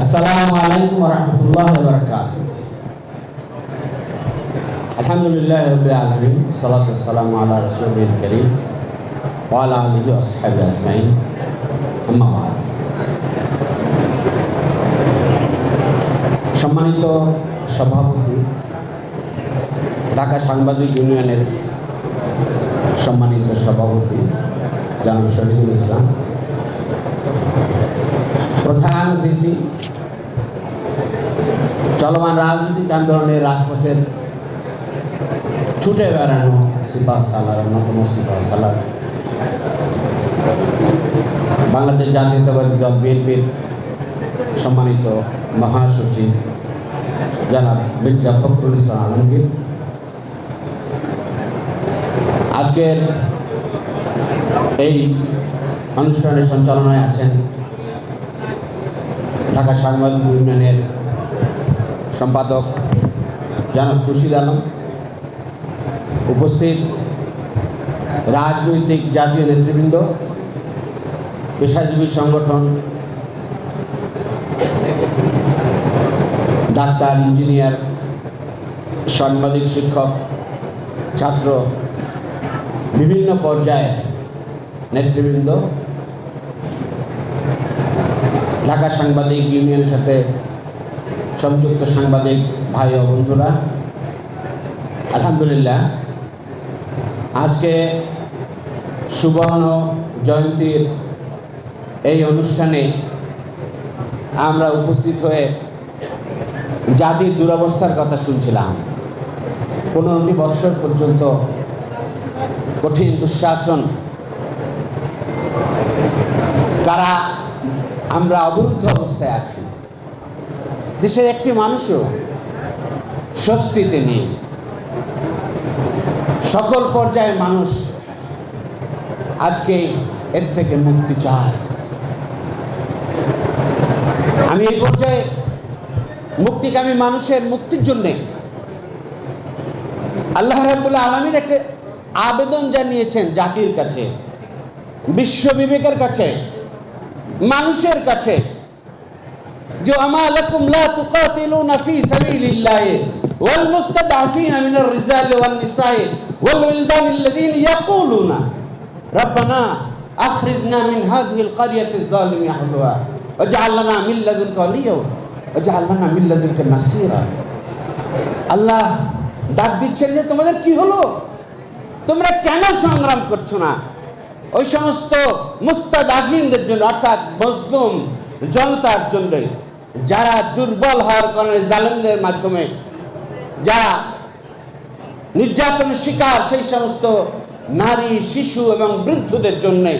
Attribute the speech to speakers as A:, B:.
A: আসসালামু আলাইকুম রহমতুল্লাহ বরকাত আলহামদুলিল্লাহ রব আলমিন, সালাত আসসালাম আল্লাহ রসুল করিম ওয়ালা আলহি আসহাবি আজমাইন। আম্মাবাদ সম্মানিত সভাপতি, ঢাকা সাংবাদিক ইউনিয়নের সম্মানিত সভাপতি, জানাব শহীদুল ইসলাম। প্রধান অতিথি, চলমান রাজনৈতিক আন্দোলনের রাজপথের ছুটে বেড়ানো সিপাহ সালার, অন্যতম সিপাহ সালার। বাংলাদেশ জাতীয়তাবাদী দল বিএনপির সম্মানিত মহাসচিব জনাব মির্জা ফখরুল ইসলাম আলমগীর। আজকের এই অনুষ্ঠানের সঞ্চালনায় আছেন ঢাকা সাংবাদিক ইউনিয়নের সম্পাদক জনাব খুশিদ আলম। উপস্থিত রাজনৈতিক জাতীয় নেতৃবৃন্দ, পেশাজীবী সংগঠন, ডাক্তার, ইঞ্জিনিয়ার, সাংবাদিক, শিক্ষক, ছাত্র, বিভিন্ন পর্যায়ে নেতৃবৃন্দ ঢাকা সাংবাদিক ইউনিয়নের সাথে সংযুক্ত সাংবাদিক ভাই ও বন্ধুরা, আলহামদুলিল্লাহ। আজকে সুবর্ণ জয়ন্তীর এই অনুষ্ঠানে আমরা উপস্থিত হয়ে জাতির দুরবস্থার কথা শুনছিলাম। পনেরোটি বৎসর পর্যন্ত কঠিন দুঃশাসন কারা আমরা অবরুদ্ধ অবস্থায় আছি। দেশের একটি মানুষও স্বস্তিতে নেই। সকল পর্যায়ের মানুষ আজকে এর থেকে মুক্তি চায়। আমি এই পর্যায়ে মুক্তিকামী মানুষের মুক্তির জন্যে আল্লাহ রাবুল্লাহ আলমীর একটা আবেদন জানিয়েছেন জাতির কাছে, বিশ্ব বিবেকের কাছে। মানুষের কাছে যে আমা লাকুম লা তুকাতিলুনা ফি সাবিলিল্লাহ ওয়াল মুস্তাদআফিনা মিনার রিজাল ওয়ান নিসাই ওয়াল ওয়ালদান আল্লাযীনা ইয়াকুলুনা রব্বানা আখরিজনা মিন হাযিহি القرية الظالم أهلها واجعل لنا من لدنك وليا واجعل لنا من لدنك نصيرا আল্লাহ ডাক দিচ্ছেন যে তোমাদের কি হলো তোমরা কেন সংগ্রাম করছো না ওই সমস্ত মুস্তাদাহিনদের জন্য, অর্থাৎ মজলুম জনতার জন্য যারা দুর্বল হওয়ার কারণে জালেমদের মাধ্যমে, যারা নির্যাতনের শিকার, সেই সমস্ত নারী, শিশু এবং বৃদ্ধদের জন্যে